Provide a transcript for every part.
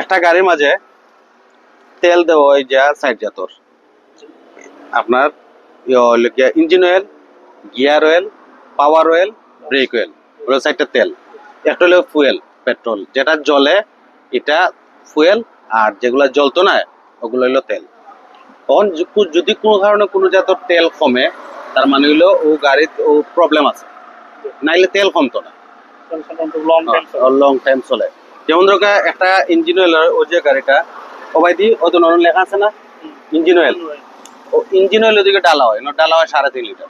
একটা গাড়ির মাঝে তেল দেওয়া হয় যা সাইড জাতর আপনার engine oil gear oil power oil brake oil ওগুলো সাইডটা তেল। একটা হলো ফুয়েল পেট্রোল যেটা জলে এটা ফুয়েল আর যেগুলো জ্বলতো না ওগুলো হলো তেল। তখন যদি কোনো কারণে কোনো জাতর তেল কমে তার মানে হলো ও গাড়ির ও প্রবলেম আছে। নাইলে তেল কমতো না। লং লং টাইম চলে। যেমন ধরো একটা ইঞ্জিন অয়েল ও যে গাড়িটা ও ভাই দি ও তো নরম লেখা আছে না? ইঞ্জিন অয়েল ও ইঞ্জিন অয়েল ওদিকে ডালা হয় না ডালা হয় সাড়ে তিন লিটার।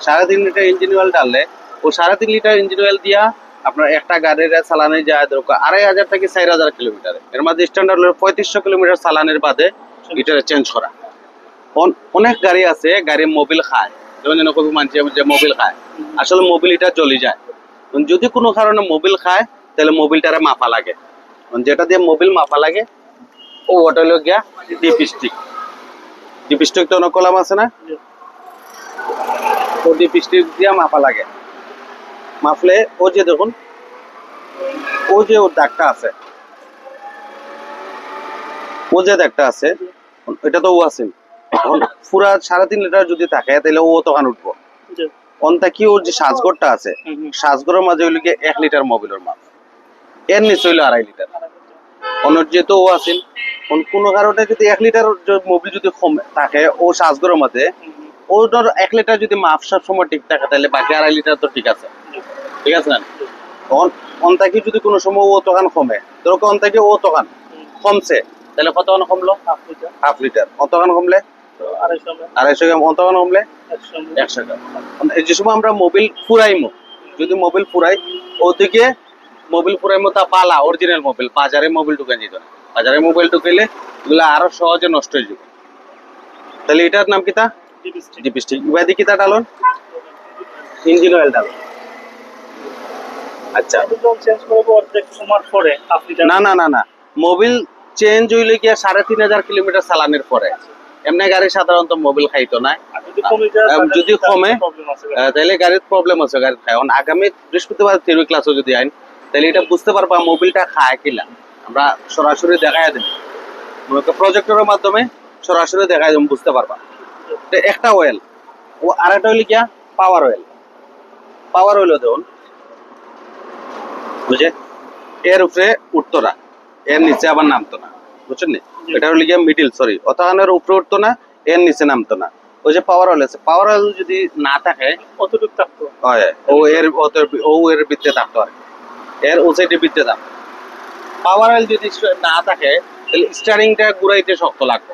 সাড়ে তিন লিটার ইঞ্জিন অয়েল ডাললে ও সাড়ে তিন লিটার ইঞ্জিন অয়েল দিয়া আপনার একটা গাড়ির চালানে যায় ধরো আড়াই হাজার থেকে চার হাজার কিলোমিটার। এর মধ্যে স্ট্যান্ডার্ড হলো পঁয়ত্রিশশো কিলোমিটার চালানের বাদে এটা চেঞ্জ করা। অন- অনেক গাড়ি আছে গাড়ি মোবিল খায়। যেমন এরকম মানছে যে মোবিল খায়। আসলে মোবিল এটা জ্বলি যায়। যদি কোনো কারণে মোবিল খায় তাহলে মোবিলটারে মাপা লাগে। যেটা দিয়ে মোবিল মাপা লাগে ও ওটা হলো গিয়া ডিপিস্টিক ডিপিস্টিক তো কলাম আছে না? ও ডিপিস্টিক দিয়ে মাপা লাগে। মাপলে ও যে দেখুন ও যে ওর দাগটা আছে ও যে দাগটা আছে এটা তো ও আছে পুরা সাড়ে তিন লিটার যদি থাকে তাহলে ও তখন উঠবো। অন্তা কি ওর যে সাজগরটা আছে সাজগরের মাঝে হইল গিয়ে এক লিটার মোবিলের মাপ। এর নিচে হইল আড়াই লিটার। অন্য যেহেতু ও আছেন কোনো কারণে যদি এক লিটার মোবিল যদি কমে থাকে ও সাজগরের মাঝে ও ধর এক লিটার যদি মাপ সব সময় ঠিক থাকে তাহলে বাকি আড়াই লিটার তো ঠিক আছে। ঠিক আছে না? তখন অন্তাকি যদি কোনো সময় ও তখন কমে ধরো অন্তাকি ও তখন কমছে তাহলে কতক্ষণ কমলো? Half litre. অতক্ষণ কমলে? আড়াইশো গ্রাম। অতক্ষণ কমলে? একশো গ্রাম। যে সময় আমরা মোবিল ফুরাইমো যদি মোবিল ফুরাই ওদিকে মোবিল ফুরাইমো তা পালা অরিজিনাল মোবিল বাজারে মোবিল ঢুকে যেত না। বাজারে মোবাইল ঢুকাইলে এগুলো আরও সহজে নষ্ট হয়ে যাবে। তাহলে এটার নাম কিতা ডিপিস্টিক ইবাদি কিতা ডালন? Engine oil ডালন। আচ্ছা। না না না না। মোবিল চেঞ্জ হইলে গিয়া সাড়ে তিন হাজার কিলোমিটার চালানোর পরে? এমনি গাড়ি সাধারণত মোবিল খাইতো না। যদি কমে তাহলে গাড়ির প্রবলেম আছে। গাড়ির খায় আগামী বৃহস্পতিবার থিওরি ক্লাসও যদি আইন তাহলে এটা বুঝতে পারবা মোবিলটা খায় কিনা আমরা সরাসরি দেখাই দেব। মূলত প্রজেক্টরের মাধ্যমে সরাসরি দেখাই দেব বুঝতে পারবা। একটা অয়েল ও আরেকটা হইলে গিয়া পাওয়ার অয়েল পাওয়ার অয়েল দেখুন বুঝে? এর উপরে উঠতো না। এর নিচে আবার নামতো না। বুঝছেন নি? এটা হলো গিয়া মিডিল সরি অতখানের উপরে উঠতো না এর নিচে নামতো না। ওই যে পাওয়ার অয়েল আছে পাওয়ার অয়েল যদি না থাকে কতটুকু থাকতো। হয় ও এর ও এর ভিত্তে থাকতো আর কি। এর ও সাইডে ভিত্তে থাকতো পাওয়ার অয়েল যদি না থাকে, তাহলে স্টারিংটা ঘুরাইতে শক্ত লাগবে।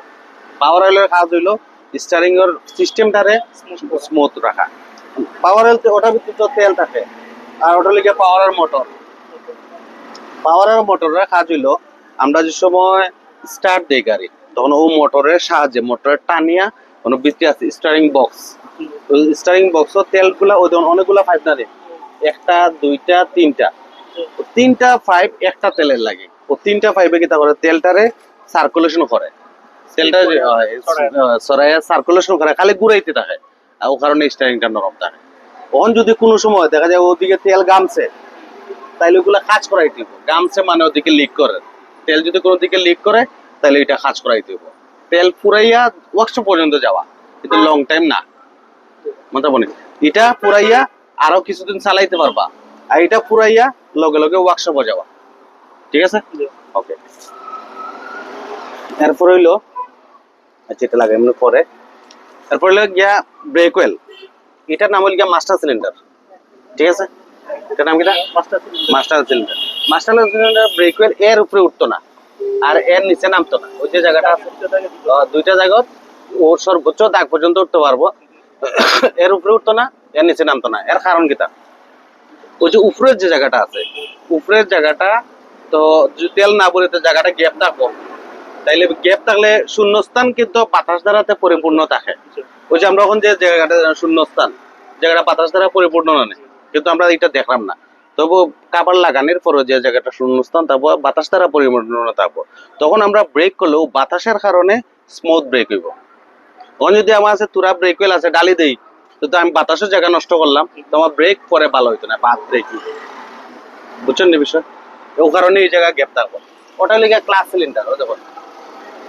পাওয়ার অয়েলের কাজ হইল স্টারিং এর সিস্টেমটারে স্মুথ রাখা। পাওয়ার অয়েল ওটার ভিতরে তেল থাকে, আর ওটা লিখে পাওয়ারের মোটর পাওয়ারের মোটরের কাজ হইল, আমরা যে সময় স্টার্ট দেই গাড়ি, তখন ও মোটরের সাহায্যে মোটরের টানিয়া, কোনো ভিত্তি আছে স্টারিং বক্স স্টারিং বক্স তেলগুলা, ওই ধরুন অনেকগুলা পাইপ না একটা, দুইটা, তিনটা। তিনটা পাইপ একটা তেলের লাগে। ও তিনটা পাইপে কি করে? তেলটারে সার্কুলেশন করে। তেলটা যে সরাইয়া সার্কুলেশন করে খালি ঘুরাইতে থাকে। ও কারণে স্টারিংটা নরম থাকে। তখন যদি কোনো সময় দেখা যায় ওদিকে তেল গামছে তাইলে ওগুলা কাজ করাই দিব গামছে মানে ওদিকে লিক করে। তেল যদি কোনো দিকে লিক করে তাহলে এটা কাজ করাই দিব তেল পুরাইয়া ওয়ার্কশপ পর্যন্ত যাওয়া। কিন্তু লং টাইম না। মোটামুটি এটা পুরাইয়া আরও কিছুদিন চালাইতে পারবা। আর এটা পুরাইয়া লগে লগে ওয়ার্কশপে যাওয়া। ঠিক আছে? ওকে এরপর হইল আচ্ছা এটা লাগাই এমনি পরে। তারপর হইল গিয়া ব্রেক ওয়েল এটার নাম হইল গিয়া মাস্টার সিলিন্ডার ঠিক আছে? এটার নাম কিটা master master cylinder master cylinder brake oil এর উপরে উঠতো না আর এর নিচে নামতো না। ওই যে জায়গাটা দুইটা জায়গা ওর সর্বোচ্চ দাগ পর্যন্ত উঠতে পারব। এর উপরে উঠতো না এর নিচে নামতো না। এর কারণ কিটা ওই যে উপরের যে জায়গাটা আছে উপরের জায়গাটা, তো যদি তেল না তো জায়গাটা গ্যাপ থাকব। তাইলে গ্যাপ থাকলে শূন্যস্থান কিন্তু বাতাস দ্বারাতে পরিপূর্ণ থাকে। ওই যে আমরা এখন যে জায়গাটা, শূন্যস্থান, জায়গাটা বাতাস দ্বারা পরিপূর্ণ না, কিন্তু আমরা এটা দেখলাম না। তবু কাবার লাগানোর পরে যে জায়গাটা শূন্যস্থান তারপর বাতাস দ্বারা পরিপূর্ণ থাকব। তখন আমরা ব্রেক করলেও বাতাসের কারণে স্মুথ ব্রেক হইব। তখন যদি আমার আছে তুরা ব্রেক ওয়েল আছে, ডালি দেই তো আমি বাতাসের জায়গা নষ্ট করলাম, তো আমার ব্রেক পরে ভালো হইতো না, বাদ ব্রেক বুঝছেন না বিষয়? ও কারণে এই জায়গা গ্যাপ থাকব ওটা লিখে ক্লাস সিলিন্ডার ও দেখুন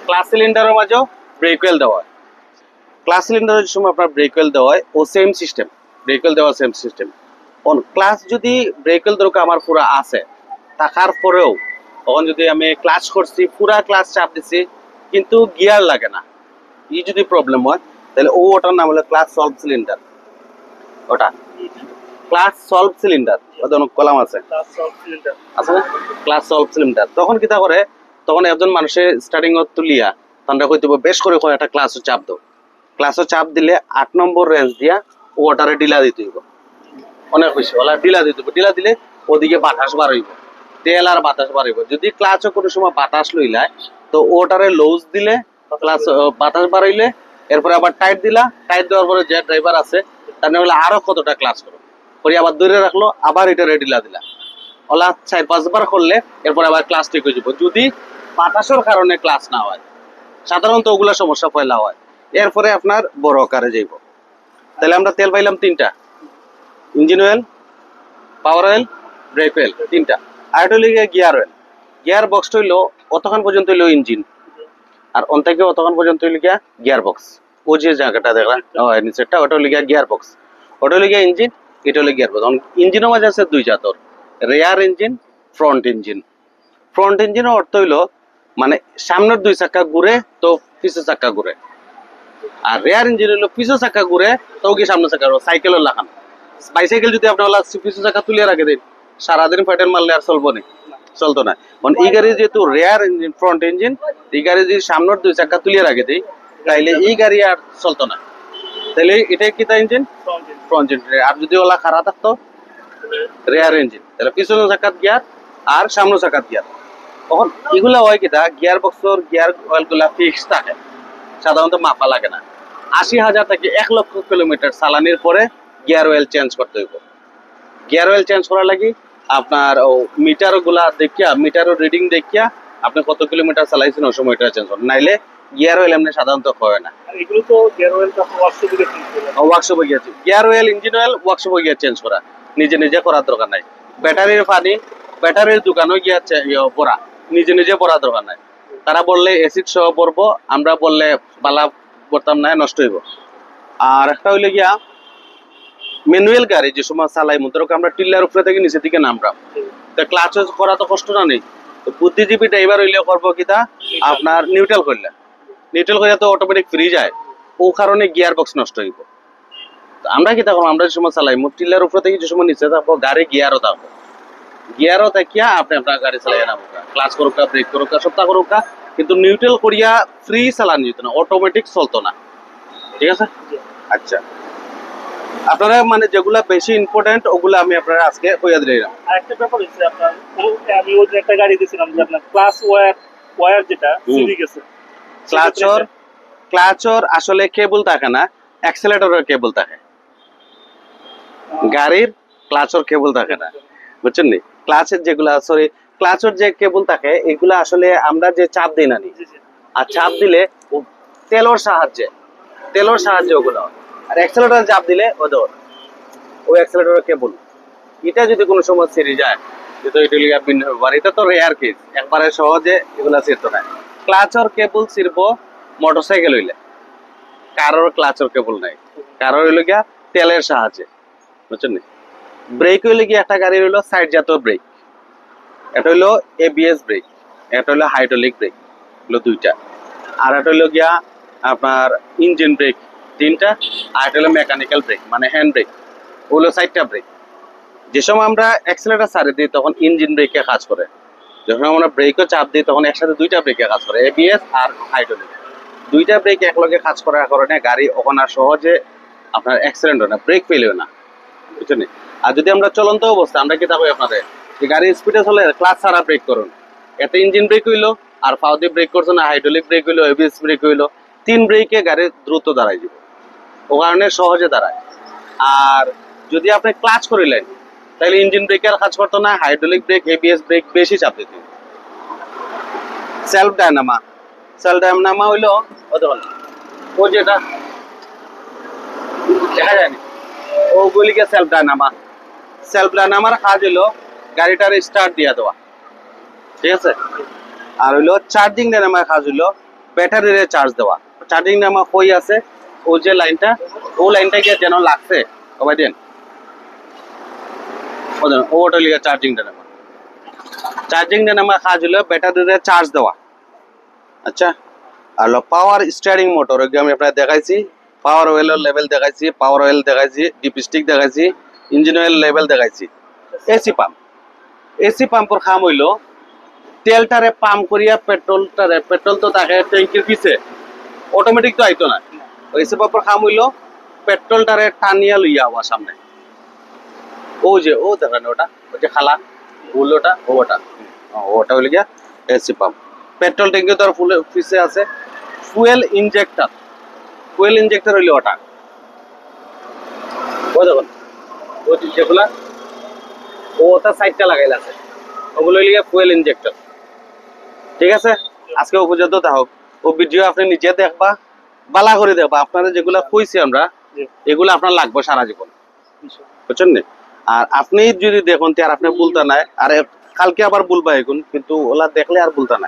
ক্লাস সিলিন্ডারের মাঝেও ব্রেক ওয়েল দেওয়া হয়। ক্লাস সিলিন্ডারের সময় আপনার ব্রেক ওয়েল দেওয়া হয়, ও সেম সিস্টেম ব্রেক ওয়েল দেওয়া সেম সিস্টেম অন ক্লাস যদি ব্রেক ওয়েল দরকার আমার পুরা আছে থাকার পরেও, তখন যদি আমি ক্লাস করছি, পুরা ক্লাস চাপ দিছি, কিন্তু গিয়ার লাগে না। ই যদি প্রবলেম হয় তাহলে ও ওটার নাম হলো ক্লাস সলভ সিলিন্ডার ওটা। ক্লাস সলভ সিলিন্ডার ওদের অনেক কলাম আছে. আছে? ক্লাস সলভ সিলিন্ডার তখন কিতা করে তখন একজন মানুষের স্টার্টিং তুলিয়া কইতে হবে, বেশ করে কয় একটা ক্লাসও চাপ দাও। ক্লাসও চাপ দিলে আট নম্বর রেঞ্জ দিয়া ও ওটারে ডিলা দিতে হইব। অনেক বেশি। ওলা ডিলা দিতে হইব। ডিলা দিলে ওদিকে বাতাস বার হইব। তেল আর বাতাস বার হইব। যদি ক্লাচও কোনো সময় বাতাস লইলায় তো ওটারে লুজ দিলে ক্লাস বাতাস বার হইলে এরপরে আবার টাইট দিলা টাইট দেওয়ার পরে যে ড্রাইভার আছে, তার বলে আরও কতটা ক্লাস করো। করে আবার দূরে রাখল, আবার এটা ডিলা দিলা। ওলা চার পাঁচবার করলে এরপর আবার ক্লাস ঠিক হয়ে যাব। যদি বাতাসের কারণে ক্লাস না হয়, সাধারণত ওগুলা সমস্যা পয়লা হয়, এরপরে আপনার বড় আকারে যাইব। তাহলে আমরা তেল পাইলাম তিনটা। Engine oil power oil brake oil তিনটা। আর গিয়ার অয়েল গিয়ার বক্সটা হইল অতক্ষণ পর্যন্ত হইল ইঞ্জিন? আর অন থেকে অতক্ষণ পর্যন্ত গিয়া গিয়ার বক্স ও যে জায়গাটা দেখলাম নিচেরটা ওটা গিয়া গিয়ার বক্স ওটা গিয়া ইঞ্জিন, এটা হলো গিয়ার বক্স ইঞ্জিনের মাঝে আছে দুই জাতর rear engine front engine front ইঞ্জিনের অর্থ হইল মানে সামনের দুই চাক্কা ঘুরে তো পিছের চাক্কা ঘুরে। আর রেয়ার ইঞ্জিন হইল পিছের চাক্কা ঘুরে তো কি সামনে চাক্কা সাইকেলের লাগান। বাইসাইকেল যদি আপনার ওলা পিছের চাক্কা তুলে রাখে দিন। সারাদিন পেটেল মারলে আর চলবো না। চলতো না। কারণ এই গাড়ি যেহেতু রেয়ার ইঞ্জিন ফ্রন্ট ইঞ্জিন এই গাড়ি যদি সামনের দুই চাক্কা তুলে রাখে দিই তাইলে এই গাড়ি আর চলতো না। তাহলে এটাই কি তা ইঞ্জিন ফ্রন্ট ইঞ্জিন আর যদি ওলা খারাপ থাকতো? রেয়ার ইঞ্জিন তাহলে পিছনের চাকাত গিয়ার আর সামনের চাকাত গিয়ার। তখন এগুলা হয় কিটা গিয়ার বক্সর গিয়ার অয়েলগুলা ফিক্স থাকে। সাধারণত মাপা লাগে না। আশি হাজার থেকে এক লক্ষ কিলোমিটার চালানির পরে গিয়ার অয়েল চেঞ্জ করতে হইব। গিয়ার অয়েল চেঞ্জ করার লাগি আপনার মিটারগুলা দেখিয়া মিটারের রিডিং দেখিয়া আপনি কত কিলোমিটার চালাইছেন ওই সময় এটা চেঞ্জ করেন। নাইলে গিয়ার অয়েল এমনি সাধারণত হয় না। এগুলো তো গিয়ার অয়েল ওয়ার্কশপে গিয়ে গিয়ার অয়েল ইঞ্জিন অয়েল ওয়ার্কশপে গিয়ে চেঞ্জ করা। নিজে নিজে করার দরকার নাই। ব্যাটারির পানি ব্যাটারির দোকানে গিয়ে পড়া নিজে নিজে পড়ার দরকার নাই। তারা বললে এসিড সহ পড়ব আমরা বললে বালা পড়তাম না নষ্ট হইব। আর একটা হইলে গিয়া ম্যানুয়াল গাড়ি যে সময় চালাই মতো আমরা টিল্লার উপরে থেকে নিচে দিকে নামলাম তো ক্লাচ করা তো কষ্ট না নেই। তো বুদ্ধিজীবী ড্রাইভার হইলে করব কিতা আপনার নিউট্রাল করলে। নিউট্রাল করলে তো অটোমেটিক ফ্রি যায়। ও কারণে গিয়ার বক্স নষ্ট হইব। আমরা কি তখন আমরা যে সময় চালাই টিল্লার উপরে থেকে যে সময় নিচে থাকব গাড়ি গিয়ারও থাকব। গিয়ারও থাকিয়া আপনি আপনার গাড়ি চালাই নামো ক্লাচ করুক ব্রেক করুক সব তা করুক কিন্তু নিউট্রাল করিয়া ফ্রি চালান যেত না অটোমেটিক চলতো না। ঠিক আছে? আচ্ছা। আপনারা মানে যেগুলা বেশি ইম্পর্টেন্ট ওগুলা আমি আপনারা আজকে হইয়া দিলাম আর একটা ব্যাপার হচ্ছে আপনার আমি ওই একটা গাড়ি দিয়েছিলাম যে আপনার ক্লাস ওয়্যার ওয়্যার যেটা। সিঁড়ি গেছে ক্লাচর ক্লাচর আসলে কেবল থাকে না অ্যাক্সেলেটরের কেবল থাকে গাড়ির ক্লাচর কেবল থাকে না বুঝছেন নি ক্লাচের যেগুলা সরি ক্লাচর যে কেবল থাকে এগুলা আসলে আমরা যে চাপ দিই না নি। আর চাপ দিলে তেলর সাহায্যে তেলর সাহায্যে ওগুলো হয়। আর অ্যাক্সেলেটর চাপ দিলে ও দৌড় ওই অ্যাক্সেলেটরের কেবল এটা যদি কোনো সময় ছিঁড়ে যায়, যেহেতু লিগা ভিন্ন ব্যাপার, এটা তো রেয়ার কেস একবারে সহজে এগুলা ছিঁড়তো না ক্লাচর কেবল ছিড়বো মোটরসাইকেল হইলে। কারোর ক্লাচর কেবল নাই। কারোর হইল গিয়া তেলের সাহায্যে। বুঝছেন ব্রেক হইলে গিয়ে একটা গাড়ি হইল সাইড জাতীয় ব্রেক এটা হইল এবিএস ব্রেক এটা হইল হাইড্রোলিক ব্রেক হলো দুইটা। আর এটা হইল গিয়া আপনার ইঞ্জিন ব্রেক তিনটা, আর একটা হলো মেকানিক্যাল ব্রেক মানে হ্যান্ড ব্রেক ওগুলো সাইডটা ব্রেক যে সময় আমরা অ্যাক্সেলেটার ছাড়ে দিই, তখন ইঞ্জিন ব্রেকে কাজ করে। যখন আমরা ব্রেকও চাপ দিই, তখন একসাথে দুইটা ব্রেকে কাজ করে এবিএস আর হাইড্রোলিক দুইটা ব্রেক একলগে কাজ করার কারণে গাড়ি ওখানে আর সহজে আপনার অ্যাক্সিডেন্ট হয় না ব্রেক ফেলেও না, বুঝছেন? আর যদি আমরা চলন্ত অবস্থা, আমরা কি থাকব আপনাদের, যে গাড়ি স্পিডে চলে ক্লাস ছাড়া ব্রেক করুন। এতে ইঞ্জিন ব্রেক হইল, আর ফাউ দিয়ে ব্রেক করছে না হাইড্রোলিক ব্রেক হইল এবিএস ব্রেক হইল, তিন ব্রেকে গাড়ি দ্রুত দাঁড়াই যাব। ও কারণে সহজে দাঁড়ায়। আর যদি আপনি ক্লাচ করিলেন তাহলে ইঞ্জিন ব্রেক আর কাজ করতো না হাইড্রোলিক ব্রেক এবিএস ব্রেক বেশি চাপ দিত। সেলফ ডায়নামা সেলফ ডায়নামা হইল ও যেটা দেখা যায়নি ওগুলিকে সেলফ ডায়নামা সেলফ ডায়নামার কাজ হলো গাড়িটার স্টার্ট দিয়ে দেওয়া, ঠিক আছে? আর হইল চার্জিং ডাইনামার কাজ হইল ব্যাটারিরে চার্জ দেওয়া। চার্জিং ডাইনামা কই আছে? ও যে লাইনটা, ও লাইনটা গিয়ে যেন লাগছে। সবাই দেন। দেন ওটা লিখে চার্জিং ডাইনামা কাজ হইল ব্যাটারিরে চার্জ দেওয়া। আচ্ছা? আর হলো পাওয়ার স্টিয়ারিং মোটর আমি আপনার দেখাইছি। পাওয়ার লেভেল দেখাইছি পাওয়ার অয়েল দেখাইছি ডিপস্টিক দেখাইছি ইঞ্জিন অয়েল লেভেল দেখাইছি। এসি পাম্প এসি পাম্পর খাম হইল তেলটারে পাম্প করিয়া পেট্রোলটারে পেট্রোল তো থাকে ট্যাঙ্কির পিছে অটোমেটিক তো আইতো না। এসি পাম্পর খাম হইল পেট্রোলটারে টানিয়া লইয়া হওয়া সামনে। ও যে, ও দেখেন ওটা যে খালা ফুল ওটা ওটা। ওটা হইলে গিয়া এসি পাম্প। পেট্রোল ট্যাঙ্কি তো আর ফুলে পিছে আছে। ফুয়েল ইনজেক্টর ফুয়েল ইনজেক্টর হইলে ওটা। ও দেখুন, ও যেগুলা ও ওটা সাইডটা লাগাইলে আছে। ওগুলো লিগে ফুয়েল ইনজেক্টর। ঠিক আছে? আজকে ও পর্যন্ত থাকুক ও ভিডিও আপনি নিজে দেখবা। বালা করে দেবো। আপনারা যেগুলা কইছি আমরা এগুলো আপনার লাগবে সারা জীবন। বুঝছেন না? আর আপনি যদি দেখুন তে আর আপনি বলতে নাই। আর কালকে আবার বলবা এখন কিন্তু ওলা দেখলে আর বলতে নাই।